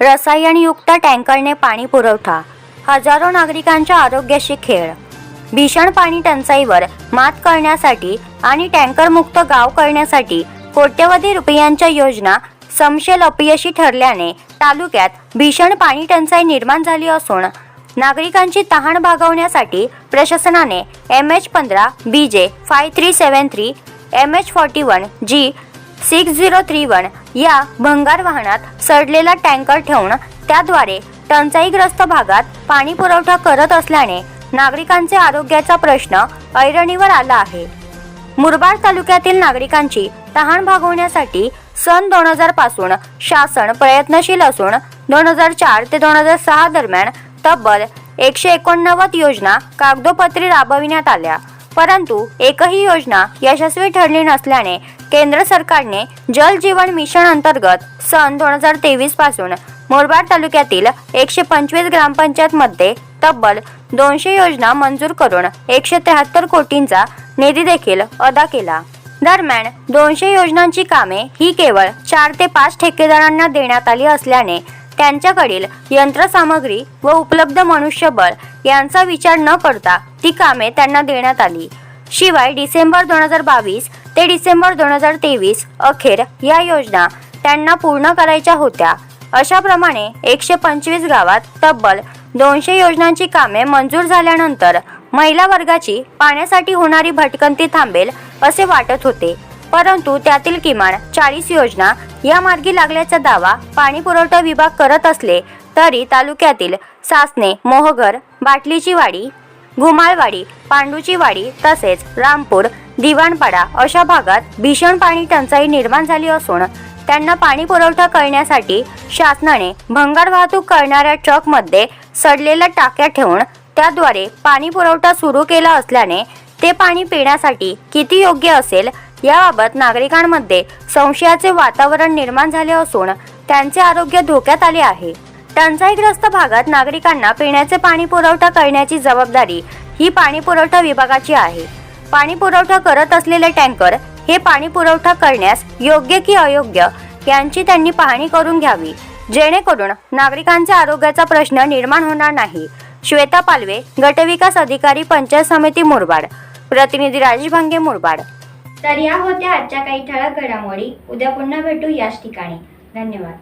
रसायनयुक्त टँकरने पाणी पुरवठा हजारो नागरिकांच्या आरोग्याशी खेळ. भीषण पाणी टंचाईवर मात करण्यासाठी आणि टँकरमुक्त गाव करण्यासाठी कोट्यवधी रुपयांच्या योजना समशेल अपयशी ठरल्याने तालुक्यात भीषण पाणी टंचाई निर्माण झाली असून नागरिकांची तहान भागवण्यासाठी प्रशासनाने एम एच पंधरा B J five three seven three M H forty one G six zero three one या भंगार वाहनात सडलेला टँकर ठेवून त्याद्वारे टंचाईग्रस्त भागात पाणी पुरवठा करत असल्याने नागरिकांचे आरोग्याचा प्रश्न ऐरणीवर आला आहे. मुरबाड तालुक्यातील नागरिकांची तहान भागवण्यासाठी सन दोन हजारपासून शासन प्रयत्नशील असून दोन हजार चार ते दोन हजार सहा दरम्यान तब्बल एकशे एकोणनव्वद योजना कागदोपत्री राबविण्यात आल्या. परंतु एकही योजना यशस्वी ठरली नसल्याने केंद्र सरकारने जल जीवन मिशन अंतर्गत सन दोन हजार तेवीसपासून मुरबाड तालुक्यातील एकशे पंचवीस ग्रामपंचायतमध्ये तब्बल दोनशे योजना मंजूर करून एकशे त्र्याहत्तर कोटींचा निधी देखील अदा केला. दरम्यान दोनशे योजनांची कामे ही केवळ चार ते पाच ठेकेदारांना देण्यात आली असल्याने त्यांच्याकडील यंत्रसामग्री व उपलब्ध मनुष्यबळ यांचा विचार न करता ती कामे त्यांना देण्यात आली. शिवाय डिसेंबर दोन हजार बावीस ते डिसेंबर दोन हजार तेवीस अखेर या योजना त्यांना पूर्ण करायच्या होत्या. अशाप्रमाणे एकशे पंचवीस गावात तब्बल दोनशे योजनांची कामे मंजूर झाल्यानंतर महिला वर्गाची पाण्यासाठी होणारी भटकंती थांबेल असे वाटत होते. परंतु त्यातील किमान चाळीस योजना या मार्गी लागल्याचा दावा पाणी पुरवठा विभाग करत असले तरी तालुक्यातील सासने मोहगर बाटलीची वाडी घुमाळवाडी पांडूची वाडी तसेच रामपूर दिवाणपाडा अशा भागात भीषण पाणी टंचाई निर्माण झाली असून त्यांना पाणी पुरवठा करण्यासाठी शासनाने भंगार वाहतूक करणाऱ्या ट्रकमध्ये सडलेल्या टाक्या ठेवून त्याद्वारे पाणी पुरवठा सुरू केला असल्याने ते पाणी पिण्यासाठी किती योग्य असेल याबाबत नागरिकांमध्ये संशयाचे वातावरण निर्माण झाले असून त्यांचे आरोग्य धोक्यात आले आहे. टंचाईग्रस्त भागात नागरिकांना पिण्याचे पाणी पुरवठा करण्याची जबाबदारी ही पाणी पुरवठा विभागाची आहे. पाणी पुरवठा करत असलेले टँकर हे पाणी पुरवठा करण्यास योग्य की अयोग्य यांची त्यांनी पाहणी करून घ्यावी. जेणेकरून नागरिकांच्या आरोग्याचा प्रश्न निर्माण होणार नाही. श्वेता पालवे गटविकास अधिकारी पंचायत समिती मुरबाड. प्रतिनिधी राजेश भांगे मुरबाड. तर या होत्या आजच्या काही ठळक घडामोडी. उद्या पुन्हा भेटू याच ठिकाणी. धन्यवाद.